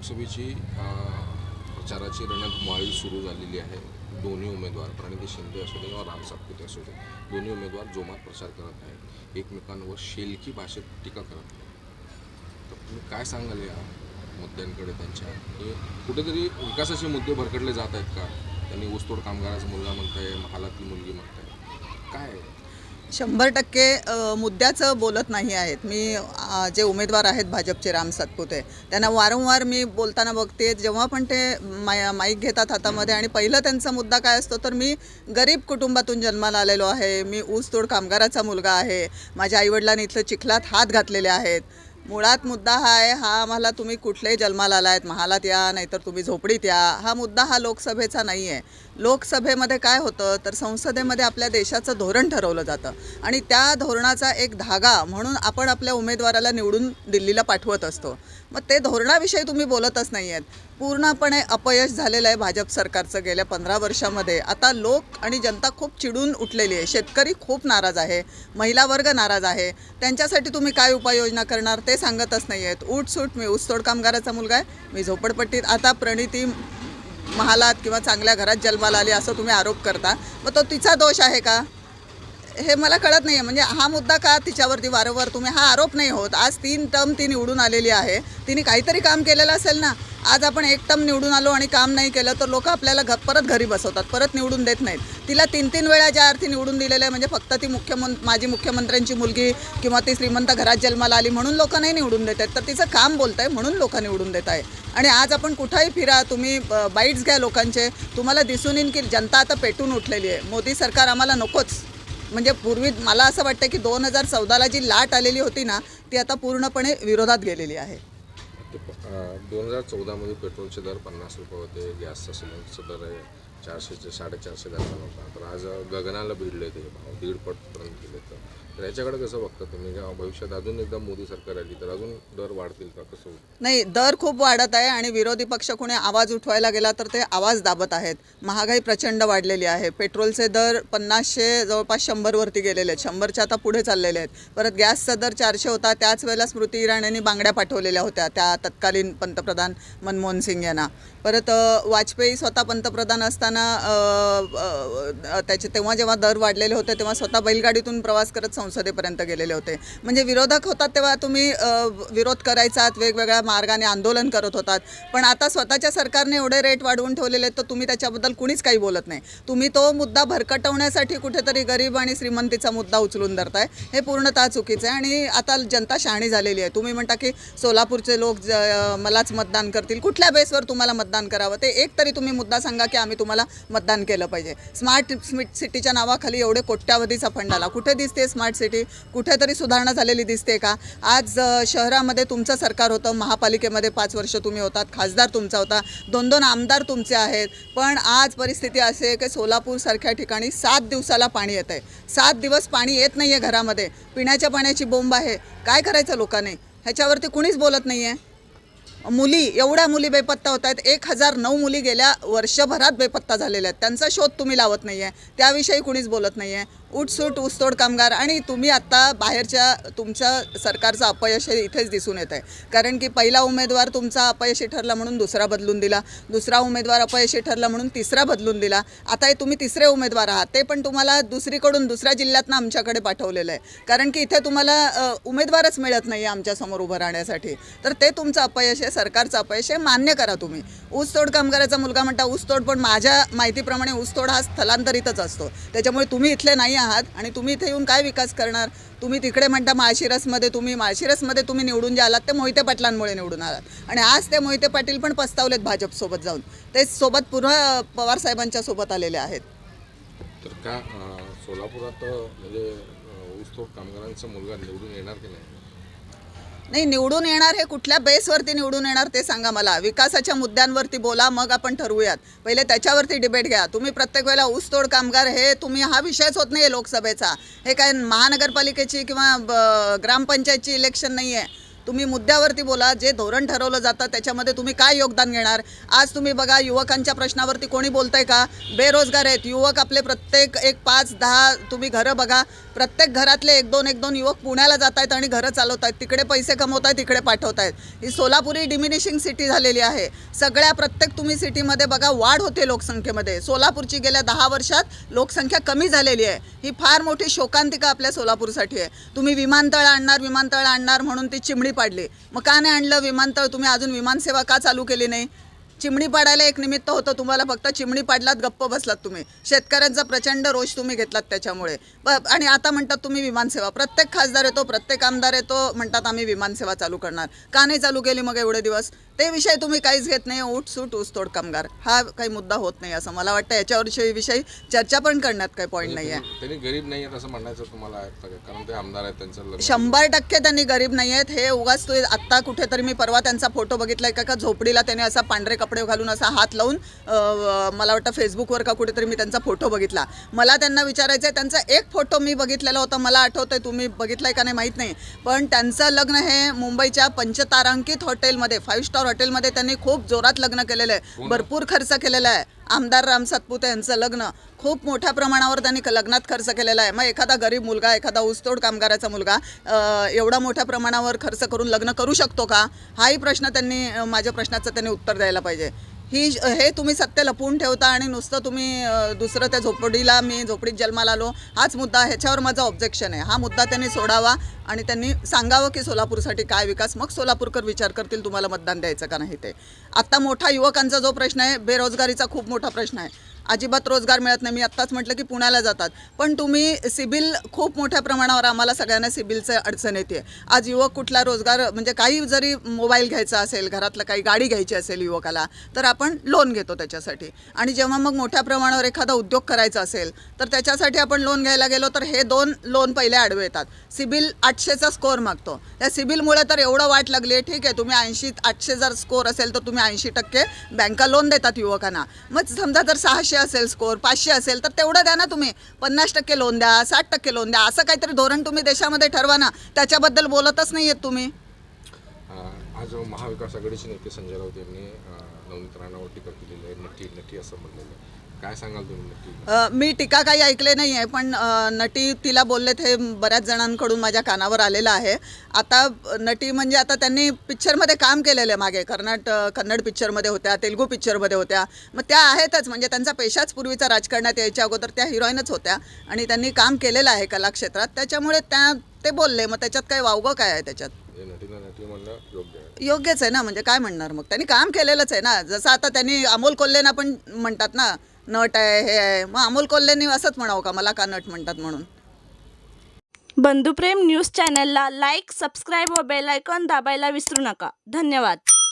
लोकसभेची प्रचाराची रणधुमाळी सुरू झालेली आहे. दोन्ही उमेदवार प्रणिती शिंदे असू दे किंवा राम सातपुते असू दे दोन्ही उमेदवार जोमात प्रचार करत आहेत. एकमेकांवर शेलकी भाषेत टीका करत आहेत. तर तुम्ही काय सांगाल या मुद्द्यांकडे त्यांच्या? हे कुठेतरी विकासाचे मुद्दे भरकडले जात आहेत का? त्यांनी ऊसतोड कामगाराचा मुलगा म्हणताय महालातली मुलगी म्हणताय. काय आहे? शंभर टक्के मुद्द्याचं बोलत नाही आहेत. मी जे उमेदवार आहेत भाजपचे राम सातपुते त्यांना वारंवार मी बोलताना बघते जेव्हा पण ते माय माईक घेतात हातामध्ये आणि पहिलं त्यांचा मुद्दा काय असतो तर मी गरीब कुटुंबातून जन्माला आलेलो आहे मी ऊसतोड कामगाराचा मुलगा आहे माझ्या आईवडिलांनी इथलं चिखलात हात घातलेले आहेत. मुळात मुद्दा हा आहे हा आम्हाला तुम्ही कुठलेही जन्माला आलायत महालात या नाहीतर तुम्ही झोपडीत या हा मुद्दा हा लोकसभेचा नाही आहे लोकसभेमध्ये काय होतं तर संसदेमध्ये आपल्या देशाचं धोरण ठरवलं जातं. आणि त्या धोरणाचा एक धागा म्हणून आपण आपल्या उमेदवाराला निवडून दिल्लीला पाठवत असतो. मग ते धोरणाविषयी तुम्ही बोलतच नाही आहेत पूर्णपणे अपयश झालेलं आहे भाजप सरकारचं गेल्या पंधरा वर्षामध्ये. आता लोक आणि जनता खूप चिडून उठलेली आहे. शेतकरी खूप नाराज आहे. महिला वर्ग नाराज आहे. त्यांच्यासाठी तुम्ही काय उपाययोजना करणार ते सांगतच नाही आहेत उठसूट मी ऊसतोड कामगाराचा मुलगा आहे. मी झोपडपट्टीत. आता प्रणिती महालात किंवा चांगल्या घरात जन्माला आली असं तुम्ही आरोप करता मग तो तिचा दोष आहे का? हे मला कळत नाही आहे म्हणजे हा मुद्दा का तिच्यावरती वारंवार तुम्ही हा आरोप नाही होत? आज तीन टर्म ती निवडून आलेली आहे. तिने काहीतरी काम केलेलं असेल ना आज आपण एकदम निवडून आलो आणि काम नाही केलं तर लोक आपल्याला घ परत घरी बसवतात परत निवडून देत नाहीत. तिला तीन तीन वेळा ज्या अर्थी निवडून दिलेलं आहे म्हणजे फक्त ती मुख्यमं माजी मुख्यमंत्र्यांची मुलगी किंवा ती श्रीमंत घरात जन्माला आली म्हणून लोक नाही निवडून देत आहेत. तर तिचं काम बोलत आहे म्हणून लोक निवडून देत आहे आणि आज आपण कुठंही फिरा तुम्ही बाईट्स घ्या लोकांचे तुम्हाला दिसून येईल की जनता आता पेटून उठलेली आहे. मोदी सरकार आम्हाला नकोच. म्हणजे पूर्वी मला असं वाटतं की दोन हजार चौदाला जी लाट आलेली होती ना ती आता पूर्णपणे विरोधात गेलेली आहे. दोन हजार चौदामध्ये पेट्रोलचे दर पन्नास रुपये होते गॅसचा सिलेंडरचा दर आहे चारशेचे साडेचारशे दरम्यान होता. तर आज गगनाला भिडले ते भाव दीड पटपर्यंत गेले तर. तर याच्याकडे कसं बघता तुम्ही? का भविष्यात अजून एकदा मोदी सरकार आली तर अजून दर वाढतील का? कसं नाही दर खूप वाढत आहे आणि विरोधी पक्ष कोणी आवाज उठवायला गेला तर ते आवाज दाबत आहेत. महागाई प्रचंड वाढलेली आहे. पेट्रोलचे दर पन्नासशे जवळपास शंभरवरती गेलेले आहेत. शंभरच्या आता पुढे चाललेले आहेत. परत गॅसचा दर चारशे होता. त्याच वेळेला स्मृती इराणींनी बांगड्या पाठवलेल्या होत्या त्या तत्कालीन पंतप्रधान मनमोहन सिंग यांना. परत वाजपेयी स्वतः पंतप्रधान असताना त्याचे तेव्हा जेव्हा दर वाढलेले होते तेव्हा स्वतः बैलगाडीतून प्रवास करत संसदेपर्यंत गेलेले होते. म्हणजे विरोधक होतात तेव्हा तुम्ही विरोध करायचात वेगवेगळ्या मार्गाने आंदोलन करत होतात. पण आता स्वतःच्या सरकारने एवढे रेट वाढवून ठेवलेले आहेत तर तुम्ही त्याच्याबद्दल कुणीच काही बोलत नाही. तुम्ही तो मुद्दा भरकटवण्यासाठी कुठेतरी गरीब आणि श्रीमंतीचा मुद्दा उचलून धरताय. हे पूर्णतः चुकीचं आहे आणि आता जनता शहाणी झालेली आहे. तुम्ही म्हणता की सोलापूरचे लोक ज मलाच मतदान करतील. कुठल्या बेसवर तुम्हाला मतदान करावं? ते एक तरी तुम्ही मुद्दा सांगा की आम्ही तुम्हाला मतदान केलं पाहिजे. स्मार्ट सिटीच्या नावाखाली एवढे कोट्यावधीचा फंड आला. कुठे दिसते स्मार्ट सिटी कुठेतरी सुधारणा झालेली दिसते का? आज शहरामध्ये तुमचं सरकार होतं महापालिकेमध्ये पाच वर्ष तुम्ही होतात खासदार तुमचा होता दोन दोन आमदार तुमचे आहेत पण आज परिस्थिती असे आहे की सोलापूरसारख्या ठिकाणी सात दिवसाला पाणी येतं आहे सात दिवस पाणी येत नाही आहे घरामध्ये. पिण्याच्या पाण्याची बोंब आहे. काय करायचं लोकांनी? ह्याच्यावरती कुणीच बोलत नाही आहे मुली एवढ्या मुली बेपत्ता होत आहेत. एक हजार नऊ मुली गेल्या वर्षभरात बेपत्ता झालेल्या आहेत. त्यांचा शोध तुम्ही लावत नाही आहे त्याविषयी कुणीच बोलत नाही आहे उठसूट ऊसतोड कामगार आणि तुम्ही आत्ता बाहेरच्या तुमच्या सरकारचं अपयश हे इथेच दिसून येत आहे कारण की पहिला उमेदवार तुमचा अपयशी ठरला म्हणून दुसरा बदलून दिला. दुसरा उमेदवार अपयशी ठरला म्हणून तिसरा बदलून दिला. आता हे तुम्ही तिसरे उमेदवार आहात. ते पण तुम्हाला दुसरीकडून दुसऱ्या जिल्ह्यातनं आमच्याकडे पाठवलेलं आहे. कारण की इथे तुम्हाला उमेदवारच मिळत नाही आहे आमच्यासमोर उभं राहण्यासाठी. तर ते तुमचं अपयश आहे सरकारचं अपयश आहे मान्य करा तुम्ही. ऊसतोड कामगाराचा मुलगा म्हणता ऊसतोड पण माझ्या माहितीप्रमाणे ऊसतोड हा स्थलांतरितच असतो. त्याच्यामुळे तुम्ही इथले नाही आहात आणि तुम्ही इथे येऊन काय विकास करणार? तुम्ही तिकडे म्हणता माळशिरसमध्ये तुम्ही माळशिरसमध्ये तुम्ही निवडून जे आलात ते मोहिते पाटलांमुळे निवडून आलात. आणि आज ते मोहिते पाटील पण पस्तावलेत भाजपसोबत जाऊन. ते सोबत पुन्हा पवार साहेबांच्या सोबत आलेले आहेत. तर का सोलापुरात म्हणजे ऊसतोड कामगारांचा मुलगा निवडून येणार की नाही? नाही निवडून येणार हे कुठल्या बेसवरती निवडून येणार ते सांगा मला. विकासाच्या मुद्द्यांवरती बोला मग आपण ठरवूयात. पहिले त्याच्यावरती डिबेट घ्या. तुम्ही प्रत्येक वेळेला ऊसतोड कामगार हे तुम्ही हा विषयच होत नाही आहे लोकसभेचा. हे काय महानगरपालिकेची किंवा ग्रामपंचायतची इलेक्शन नाही आहे तुम्ही मुद्द्यावरती बोला जे धोरण ठरवलं जातं त्याच्यामध्ये तुम्ही काय योगदान घेणार? आज तुम्ही बघा युवकांच्या प्रश्नावरती कोणी बोलतंय का? बेरोजगार आहेत युवक आपले प्रत्येक एक पाच दहा तुम्ही घरं बघा. प्रत्येक घरातले एक दोन एक दोन युवक पुण्याला जात आहेत आणि घरं चालवत आहेत तिकडे पैसे कमवत आहेत तिकडे पाठवत आहेत ही सोलापुरी डिमिनिशिंग सिटी झालेली आहे. सगळ्या प्रत्येक तुम्ही सिटीमध्ये बघा वाढ होते लोकसंख्येमध्ये. सोलापूरची गेल्या दहा वर्षात लोकसंख्या कमी झालेली आहे. ही फार मोठी शोकांतिका आपल्या सोलापूरसाठी आहे. तुम्ही विमानतळ आणणार विमानतळ आणणार म्हणून ती चिमणी पाडले मग का नाही आणलं? विमानतळ तुम्ही अजून विमानसेवा का चालू केली नाही? चिमणी पाडायला एक निमित्त होतं. तुम्हाला फक्त चिमणी पाडलात गप्प बसलात तुम्ही. शेतकऱ्यांचा प्रचंड रोष तुम्ही घेतलात त्याच्यामुळे. ब आणि आता म्हणतात तुम्ही विमानसेवा प्रत्येक खासदार येतो प्रत्येक आमदार येतो म्हणतात आम्ही विमानसेवा चालू करणार. का नाही चालू केली मग एवढे दिवस? ते विषय तुम्ही काहीच घेत नाही. उठ सूट ऊसतोड कामगार. हा काही मुद्दा होत नाही असं मला वाटतं. याच्याविषयी विषयी चर्चा पण करण्यात काही पॉईंट नाही आहे त्यांनी गरीब नाही आहेत असं म्हणायचं तुम्हाला? कारण ते आमदार आहेत त्यांचं शंभर टक्के त्यांनी गरीब नाही आहेत. हे उगाच तू आत्ता कुठेतरी मी परवा त्यांचा फोटो बघितलाय. का का झोपडीला त्याने असा पांढरे कपडे घालून असा हात लावून मला वाटतं फेसबुकवर का कुठेतरी मी त्यांचा फोटो बघितला. मला त्यांना विचारायचं आहे त्यांचा एक फोटो मी बघितलेला होता मला आठवतंय तुम्ही बघितलाय का नाही माहीत नाही. पण त्यांचं लग्न हे मुंबईच्या पंचतारांकित हॉटेलमध्ये फाईव्ह स्टार हॉटेलमध्ये त्यांनी खूप जोरात लग्न केलेलं आहे. भरपूर खर्च केलेला आहे. आमदार राम सातपुते यांचं लग्न खूप मोठ्या प्रमाणावर त्यांनी लग्नात खर्च केलेला आहे. मग एखादा गरीब मुलगा एखादा ऊसतोड कामगाराचा मुलगा एवढा मोठ्या प्रमाणावर खर्च करून लग्न करू शकतो का? हाही प्रश्न त्यांनी माझ्या प्रश्नाचं त्यांनी उत्तर द्यायला पाहिजे. ही हे तुम्ही सत्य लपवून ठेवता आणि नुसतं तुम्ही दुसरं त्या झोपडीला मी झोपडीत जन्माला आलो हाच मुद्दा ह्याच्यावर माझं ऑब्जेक्शन आहे. हा मुद्दा त्यांनी सोडावा आणि त्यांनी सांगावं की सोलापूरसाठी काय विकास मग सोलापूरकर विचार करतील तुम्हाला मतदान द्यायचं का नाही ते. आत्ता मोठा युवकांचा जो प्रश्न आहे बेरोजगारीचा खूप मोठा प्रश्न आहे. अजिबात रोजगार मिळत नाही. मी आत्ताच म्हटलं की पुण्याला जातात. पण तुम्ही सिबिल खूप मोठ्या प्रमाणावर आम्हाला सगळ्यांना सिबिलचं अडचण येते. आज युवक कुठला रोजगार म्हणजे काही जरी मोबाईल घ्यायचा असेल घरातलं काही गाडी घ्यायची असेल युवकाला तर आपण लोन घेतो त्याच्यासाठी. आणि जेव्हा मग मोठ्या प्रमाणावर एखादा उद्योग करायचा असेल तर त्याच्यासाठी आपण लोन घ्यायला गेलो तर हे दोन लोन पहिले आडवे येतात. सिबिल आठशेचा स्कोअर मागतो. त्या सिबिलमुळे तर एवढं वाट लागली आहे ठीक आहे तुम्ही ऐंशी आठशे जर स्कोअर असेल तर तुम्ही ऐंशी टक्के बँका लोन देतात युवकांना. मग समजा जर सहाशे दोनशे असेल स्कोअर पाचशे असेल तर तेवढं द्या ना तुम्ही. पन्नास टक्के लोन द्या साठ टक्के लोन द्या. असं काहीतरी धोरण तुम्ही देशामध्ये ठरवा ना. त्याच्याबद्दल बोलतच नाही आहेत तुम्ही आज महाविकास आघाडीचे नेते संजय राऊत यांनी नवनीत राणावर टीका केलेली आहे नटी नटी असं म्हणलेलं आहे. काय सांगाल तुम्ही नक्की? अ, मी टीका काही ऐकले नाही आहे पण अ, नटी तिला बोललेत हे बऱ्याच जणांकडून माझ्या कानावर आलेलं आहे. आता अ, नटी म्हणजे आता त्यांनी पिक्चरमध्ये काम केलेलं आहे मागे. कर्नाट अ, कन्नड पिक्चरमध्ये होत्या तेलगू पिक्चरमध्ये होत्या. मग त्या आहेतच म्हणजे त्यांचा पेशाच पूर्वीचा राजकारणात यायच्या अगोदर त्या हिरोईनच होत्या. आणि त्यांनी काम केलेलं आहे कलाक्षेत्रात. त्याच्यामुळे त्या ते बोलले मग त्याच्यात काही वावगं काय आहे त्याच्यात? नटीला नटी म्हणणं योग्य आहे. योग्यच आहे ना म्हणजे काय म्हणणार मग? त्यांनी काम केलेलंच आहे ना. जसं आता त्यांनी अमोल कोल्हेना पण म्हणतात ना नट आहे हे आहे. मग अमोल कोल्हेंनी असंच म्हणावं का? मला का नट म्हणतात म्हणून? बंधुप्रेम न्यूज चॅनलला लाईक सबस्क्राईब व बेलायकॉन दाबायला विसरू नका. धन्यवाद.